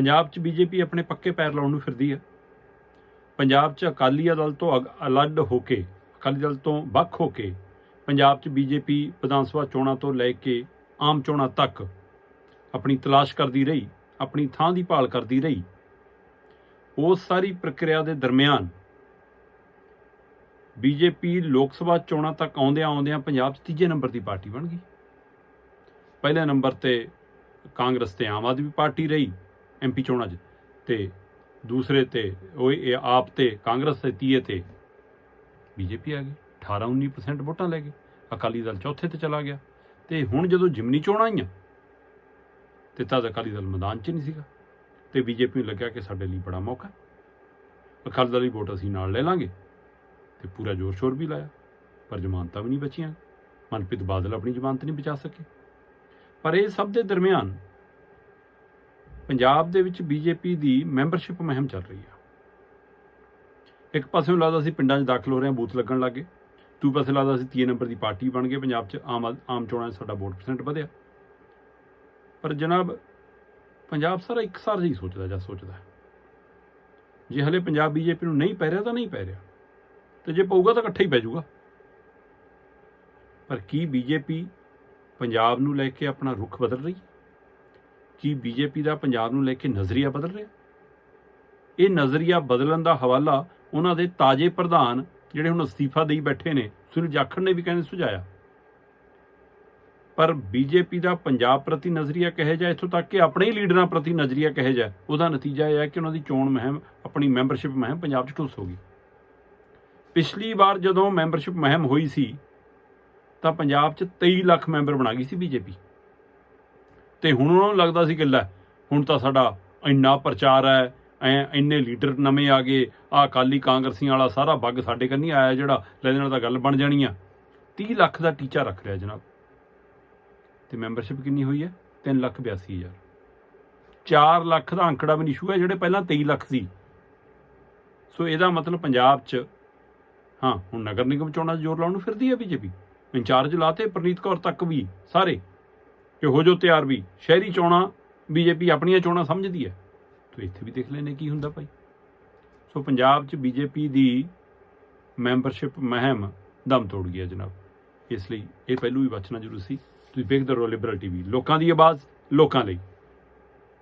ਪੰਜਾਬ 'ਚ ਬੀਜੇਪੀ ਆਪਣੇ ਪੱਕੇ ਪੈਰ ਲਾਉਣ ਨੂੰ ਫਿਰਦੀ ਹੈ। ਪੰਜਾਬ 'ਚ ਅਕਾਲੀ ਦਲ ਤੋਂ ਅਲੱਗ ਹੋ ਕੇ, ਅਕਾਲੀ ਦਲ ਤੋਂ ਵੱਖ ਹੋ ਕੇ ਪੰਜਾਬ 'ਚ ਬੀਜੇਪੀ ਵਿਧਾਨ ਸਭਾ ਚੋਣਾਂ ਤੋਂ ਲੈ ਕੇ ਆਮ ਚੋਣਾਂ ਤੱਕ ਆਪਣੀ ਤਲਾਸ਼ ਕਰਦੀ ਰਹੀ, ਆਪਣੀ ਥਾਂ ਦੀ ਭਾਲ ਕਰਦੀ ਰਹੀ। ਉਸ ਸਾਰੀ ਪ੍ਰਕਿਰਿਆ ਦੇ ਦਰਮਿਆਨ ਬੀਜੇਪੀ ਲੋਕ ਸਭਾ ਚੋਣਾਂ ਤੱਕ ਆਉਂਦਿਆਂ ਆਉਂਦਿਆਂ ਪੰਜਾਬ 'ਚ ਤੀਜੇ ਨੰਬਰ ਦੀ ਪਾਰਟੀ ਬਣ ਗਈ। ਪਹਿਲੇ ਨੰਬਰ ਤੇ ਕਾਂਗਰਸ ਤੇ ਆਮ ਆਦਮੀ ਪਾਰਟੀ ਰਹੀ ਐਮਪੀ ਚੋਣਾਂ 'ਚ ਤੇ ਦੂਸਰੇ ਤੇ ਉਹ ਇਹ ਆਪ ਤੇ ਕਾਂਗਰਸ ਤੇ ਤੀਏ ਤੇ ਬੀਜੇਪੀ ਆ ਗਈ। 18 19% ਵੋਟਾਂ ਲੈ ਗਏ। ਅਕਾਲੀ ਦਲ ਚੌਥੇ ਤੇ ਚਲਾ ਗਿਆ। ਤੇ ਹੁਣ ਜਦੋਂ ਜਿਮਨੀ ਚੋਣਾਂ ਆਈਆਂ, ਤੇ ਤਦ ਅਕਾਲੀ ਦਲ ਮੈਦਾਨ 'ਚ ਨਹੀਂ ਸੀਗਾ। ਤੇ ਬੀਜੇਪੀ ਨੂੰ ਲੱਗਿਆ ਕਿ ਸਾਡੇ ਲਈ ਬੜਾ ਮੌਕਾ ਅਕਾਲੀ ਦਲ ਦੀ ਵੋਟ ਅਸੀਂ ਨਾਲ ਲੈ ਲਾਂਗੇ। ਤੇ ਪੂਰਾ ਜ਼ੋਰ ਸ਼ੋਰ ਵੀ ਲਾਇਆ। ਪਰ ਜ਼ਮਾਨਤਾਂ ਵੀ ਨਹੀਂ ਬਚੀਆਂ। ਮਨਪ੍ਰੀਤ ਬਾਦਲ ਆਪਣੀ ਜ਼ਮਾਨਤ ਨਹੀਂ ਬਚਾ ਸਕੇ। ਪਰ ਇਹ ਸਭ ਦੇ ਦਰਮਿਆਨ ਪੰਜਾਬ ਦੇ ਵਿੱਚ ਬੀਜੇਪੀ ਦੀ ਮੈਂਬਰਸ਼ਿਪ ਮੁਹਿੰਮ ਚੱਲ ਰਹੀ ਆ। ਇੱਕ ਪਾਸੇ ਨੂੰ ਲੱਗਦਾ ਸੀ ਪਿੰਡਾਂ 'ਚ ਦਾਖਲ ਹੋ ਰਹੇ ਹਾਂ ਬੂਥ ਲੱਗਣ ਲੱਗੇ ਦੂਜੇ ਪਾਸੇ ਲੱਗਦਾ ਸੀ ਤੀਏ ਨੰਬਰ ਦੀ ਪਾਰਟੀ ਬਣ ਗਏ ਪੰਜਾਬ 'ਚ ਆਮ ਆਦ- ਆਮ ਚੋਣਾਂ 'ਚ ਸਾਡਾ ਵੋਟ ਪਰਸੈਂਟ ਵਧਿਆ। ਪਰ ਜਨਾਬ, ਪੰਜਾਬ ਸਾਰਾ ਇੱਕ ਸਾਰ ਹੀ ਸੋਚਦਾ ਜਾਂ ਸੋਚਦਾ ਜੇ ਹਲੇ ਪੰਜਾਬ ਬੀਜੇਪੀ ਨੂੰ ਨਹੀਂ ਪੈ ਰਿਹਾ ਤਾਂ ਨਹੀਂ ਪੈ ਰਿਹਾ। ਤੇ ਜੇ ਪਊਗਾ ਤਾਂ ਇਕੱਠਾ ਹੀ ਪੈ ਜਾਊਗਾ। ਪਰ ਕੀ ਬੀਜੇਪੀ ਪੰਜਾਬ ਨੂੰ ਲੈ ਕੇ ਆਪਣਾ ਰੁਖ ਬਦਲ ਰਹੀ ਹੈ? ਕੀ ਬੀਜੇਪੀ ਦਾ ਪੰਜਾਬ ਨੂੰ ਲੈ ਕੇ ਨਜ਼ਰੀਆ ਬਦਲ ਰਿਹਾ? ਇਹ ਨਜ਼ਰੀਆ ਬਦਲਣ ਦਾ ਹਵਾਲਾ ਉਹਨਾਂ ਦੇ ਤਾਜੇ ਪ੍ਰਧਾਨ ਜਿਹੜੇ ਹੁਣ ਅਸਤੀਫਾ ਦੇਈ ਬੈਠੇ ਨੇ, ਸੁਨੀਲ ਜਾਖੜ ਨੇ ਵੀ ਕਹਿੰਦੇ ਸੁਝਾਇਆ। ਪਰ ਬੀਜੇਪੀ ਦਾ ਪੰਜਾਬ ਪ੍ਰਤੀ ਨਜ਼ਰੀਆ ਕਹੇ ਜਾ ਇੱਥੋਂ ਤੱਕ ਕਿ ਆਪਣੇ ਹੀ ਲੀਡਰਾਂ ਪ੍ਰਤੀ ਨਜ਼ਰੀਆ ਕਹੇ ਜਾ ਉਹਦਾ ਨਤੀਜਾ ਇਹ ਹੈ ਕਿ ਉਹਨਾਂ ਦੀ ਚੋਣ ਮੁਹਿੰਮ, ਆਪਣੀ ਮੈਂਬਰਸ਼ਿਪ ਮੁਹਿੰਮ ਪੰਜਾਬ 'ਚ ਠੁੱਸ ਹੋ ਗਈ। ਪਿਛਲੀ ਵਾਰ ਜਦੋਂ ਮੈਂਬਰਸ਼ਿਪ ਮੁਹਿੰਮ ਹੋਈ ਸੀ, ਤਾਂ ਪੰਜਾਬ 'ਚ 23 ਲੱਖ ਮੈਂਬਰ ਬਣਾ ਗਈ ਸੀ ਬੀਜੇਪੀ। ਤੇ ਹੁਣ ਉਹਨਾਂ ਨੂੰ ਲੱਗਦਾ ਸੀ ਕਿ ਲੈ, ਹੁਣ ਤਾਂ ਸਾਡਾ ਇੰਨਾ ਪ੍ਰਚਾਰ ਹੈ, ਐ ਇੰਨੇ ਲੀਡਰ ਨਵੇਂ ਆ ਗਏ ਆ ਅਕਾਲੀ ਕਾਂਗਰਸੀਆਂ ਵਾਲਾ ਸਾਰਾ ਬੱਗ ਸਾਡੇ ਕੰਨੀ ਆਇਆ ਜਿਹੜਾ ਲੈ ਨਾਲ ਤਾਂ ਗੱਲ ਬਣ ਜਾਣੀ ਆ। 30 ਲੱਖ ਦਾ ਟੀਚਾ ਰੱਖ ਰਿਹਾ ਜਨਾਬ। ਤੇ ਮੈਂਬਰਸ਼ਿਪ ਕਿੰਨੀ ਹੋਈ ਹੈ? 3 ਲੱਖ 82 ਹਜ਼ਾਰ। 4 ਲੱਖ ਦਾ ਅੰਕੜਾ ਵੀ ਨਹੀਂ ਛੂਆ ਜਿਹੜੇ ਪਹਿਲਾਂ 23 ਲੱਖ ਸੀ। ਸੋ ਇਹਦਾ ਮਤਲਬ ਪੰਜਾਬ 'ਚ, ਹਾਂ, ਹੁਣ ਨਗਰ ਨਿਗਮ ਚੋਣਾਂ 'ਚ ਜ਼ੋਰ ਲਾਉਣ ਨੂੰ ਫਿਰਦੀ ਹੈ ਬੀਜੇਪੀ। ਇੰਚਾਰਜ ਲਾਤੇ ਪ੍ਰਨੀਤ ਕੌਰ ਤੱਕ ਵੀ, ਸਾਰੇ। ਕਿ ਹੋ ਜੋ ਤਿਆਰ ਵੀ। ਸ਼ਹਿਰੀ ਚੋਣਾਂ ਬੀਜੇਪੀ ਆਪਣੀਆਂ ਚੋਣਾਂ ਸਮਝਦੀ ਹੈ। ਤੋ ਇੱਥੇ ਵੀ ਦੇਖ ਲੈਨੇ ਕੀ ਹੁੰਦਾ ਭਾਈ। ਸੋ ਪੰਜਾਬ 'ਚ ਬੀਜੇਪੀ ਦੀ ਮੈਂਬਰਸ਼ਿਪ ਮਹਿਮ ਦਮ ਤੋੜ ਗਿਆ ਜਨਾਬ। ਇਸ ਲਈ ਇਹ ਪਹਿਲੂ ਵੀ ਬਚਣਾ ਜ਼ਰੂਰੀ ਸੀ। ਤੁਸੀਂ ਵੇਖਦੇ ਰਹੋ ਲਿਬਰਲ ਟੀਵੀ ਲੋਕਾਂ ਦੀ ਆਵਾਜ਼, ਲੋਕਾਂ ਲਈ।